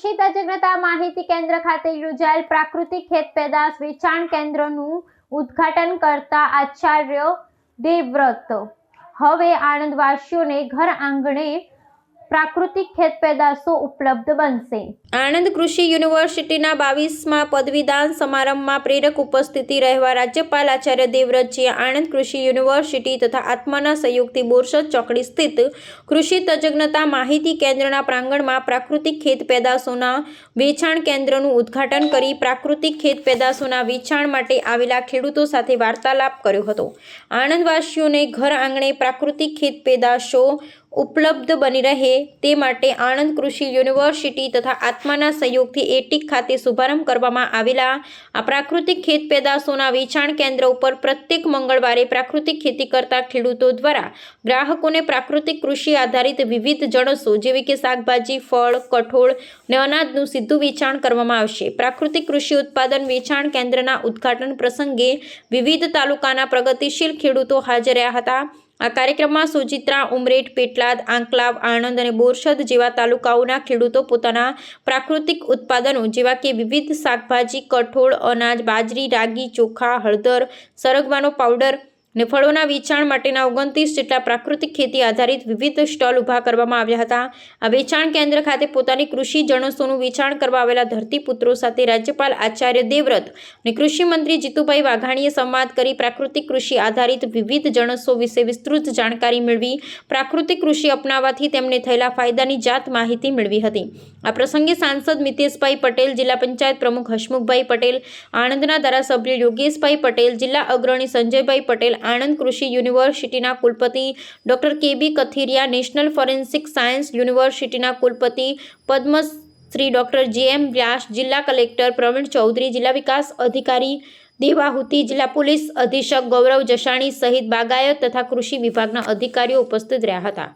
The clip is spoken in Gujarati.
કૃષિ તજજ્ઞતા માહિતી કેન્દ્ર ખાતે યોજાયેલ પ્રાકૃતિક ખેત પેદાશ વેચાણ કેન્દ્રનું ઉદ્ઘાટન કરતા આચાર્ય દેવવ્રત. હવે આણંદવાસીઓને ઘર આંગણે પ્રાકૃતિક ખેત પેદાશો ઉપલબ્ધ બનશે. આણંદ કૃષિ યુનિવર્સિટીના બાવીસમાં પદવીદાન સમારંભમાં પ્રેરક ઉપસ્થિતિ રહેવા રાજ્યપાલ આચાર્ય દેવવ્રતજીએ આણંદ કૃષિ યુનિવર્સિટી તથા આત્માના સહયોગથી બોરસદ ચોકડી સ્થિત કૃષિ તજજ્ઞતા માહિતી કેન્દ્રના પ્રાંગણમાં પ્રાકૃતિક ખેત પેદાશોના વેચાણ કેન્દ્રનું ઉદ્ઘાટન કરી પ્રાકૃતિક ખેત પેદાશોના વેચાણ માટે આવેલા ખેડૂતો સાથે વાર્તાલાપ કર્યો હતો. આણંદવાસીઓને ઘર આંગણે પ્રાકૃતિક ખેત પેદાશો ઉપલબ્ધ બની રહે તે માટે આણંદ કૃષિ યુનિવર્સિટી તથા આત્માના સહયોગથી એટીક ખાતે શુભારંભ કરવામાં આવેલા આ પ્રાકૃતિક ખેત પેદાશોના વેચાણ કેન્દ્ર ઉપર પ્રત્યેક મંગળવારે પ્રાકૃતિક ખેતી કરતા ખેડૂતો દ્વારા ગ્રાહકોને પ્રાકૃતિક કૃષિ આધારિત વિવિધ જણસો જેવી કે શાકભાજી, ફળ, કઠોળ અને અનાજનું સીધું વેચાણ કરવામાં આવશે. પ્રાકૃતિક કૃષિ ઉત્પાદન વેચાણ કેન્દ્રના ઉદ્ઘાટન પ્રસંગે વિવિધ તાલુકાના પ્રગતિશીલ ખેડૂતો હાજર રહ્યા હતા. આ કાર્યક્રમમાં સુચિત્રા, ઉમરેઠ, પેટલાદ, આંકલાવ, આણંદ અને બોરસદ જેવા તાલુકાઓના ખેડૂતો પોતાના પ્રાકૃતિક ઉત્પાદનો જેવા કે વિવિધ શાકભાજી, કઠોળ, અનાજ, બાજરી, રાગી, ચોખા, હળદર, સરગવાનો પાવડર ને ફળોના વેચાણ માટેના ઓગણત્રીસ જેટલા પ્રાકૃતિક ખેતી આધારિત વિવિધ સ્ટોલ ઊભા કરવામાં આવ્યા હતા. આ વેચાણ કેન્દ્ર ખાતે પોતાની કૃષિ જણસોનું વેચાણ કરવા આવેલા ધરતીપુત્રો સાથે રાજ્યપાલ આચાર્ય દેવવ્રત અને કૃષિમંત્રી જીતુભાઈ વાઘાણીએ સંવાદ કરી પ્રાકૃતિક કૃષિ આધારિત વિવિધ જણસો વિશે વિસ્તૃત જાણકારી મેળવી, પ્રાકૃતિક કૃષિ અપનાવવાથી તેમને થયેલા ફાયદાની જાત માહિતી મેળવી હતી. આ પ્રસંગે સાંસદ મિતેશભાઈ પટેલ, જિલ્લા પંચાયત પ્રમુખ હસમુખભાઈ પટેલ, આણંદના ધારાસભ્ય યોગેશભાઈ પટેલ, જિલ્લા અગ્રણી સંજયભાઈ પટેલ આણંદ કૃષિ યુનિવર્સિટીના કુલપતિ doctor કેબી Kathiriya, national forensic science યુનિવર્સિટીના કુલપતિ પદ્મશ્રી ડોક્ટર જે એમ વ્યાસ, જિલ્લા કલેક્ટર પ્રવીણ ચૌધરી, જિલ્લા વિકાસ અધિકારી દેવાહુતિ, જિલ્લા પોલીસ અધિક્ષક ગૌરવ જસાણી સહિત બાગાયત તથા કૃષિ વિભાગના અધિકારીઓ ઉપસ્થિત રહ્યા હતા.